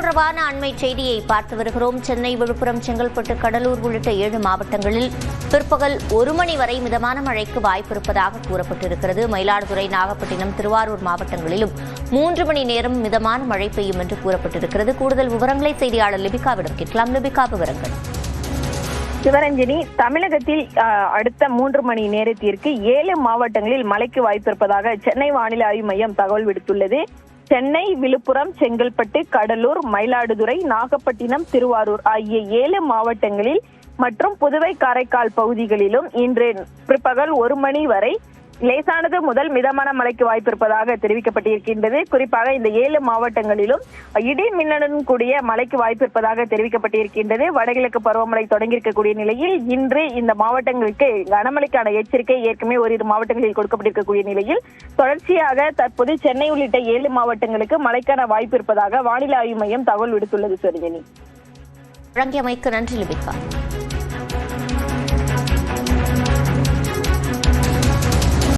தொடர்பான அண்மை செய்தியை பார்த்து வருகிறோம். சென்னை விழுப்புரம் செங்கல்பட்டு கடலூர் உள்ளிட்ட ஏழு மாவட்டங்களில் பிற்பகல் ஒரு மணி வரை மிதமான மழைக்கு வாய்ப்பிருப்பதாக கூறப்பட்டிருக்கிறது. மயிலாடுதுறை நாகப்பட்டினம் திருவாரூர் மாவட்டங்களிலும் மூன்று மணி நேரம் மிதமான மழை பெய்யும் என்று கூறப்பட்டிருக்கிறது. கூடுதல் விவரங்களை செய்தியாளர் லிபிகாவிடம் கேட்கலாம். லிபிகா விவரங்கள். சிவரஞ்சினி தமிழகத்தில் அடுத்த மூன்று மணி நேரத்திற்கு ஏழு மாவட்டங்களில் மழைக்கு வாய்ப்பிருப்பதாக சென்னை வானிலை ஆய்வு மையம் தகவல் விடுத்துள்ளது. சென்னை விழுப்புரம் செங்கல்பட்டு கடலூர் மயிலாடுதுறை நாகப்பட்டினம் திருவாரூர் ஆகிய ஏழு மாவட்டங்களில் மற்றும் புதுவை காரைக்கால் பகுதிகளிலும் இன்று பிற்பகல் ஒரு மணி வரை லேசானது முதல் மிதமான மழைக்கு வாய்ப்பிருப்பதாக தெரிவிக்கப்பட்டிருக்கின்றது. குறிப்பாக இந்த ஏழு மாவட்டங்களிலும் இடி மின்னலுடன் கூடிய மழைக்கு வாய்ப்பிருப்பதாக தெரிவிக்கப்பட்டிருக்கின்றது. வடகிழக்கு பருவமழை தொடங்கியிருக்கக்கூடிய நிலையில் இன்று இந்த மாவட்டங்களுக்கு கனமழைக்கான எச்சரிக்கை ஏற்கனவே ஓரிரு மாவட்டங்களில் கொடுக்கப்பட்டிருக்கக்கூடிய நிலையில் தொடர்ச்சியாக தற்போது சென்னை உள்ளிட்ட ஏழு மாவட்டங்களுக்கு மழைக்கான வாய்ப்பு இருப்பதாக வானிலை ஆய்வு மையம் தகவல் விடுத்துள்ளது சரோஜினி வழங்கியமைக்கு நன்றி லிபிகா.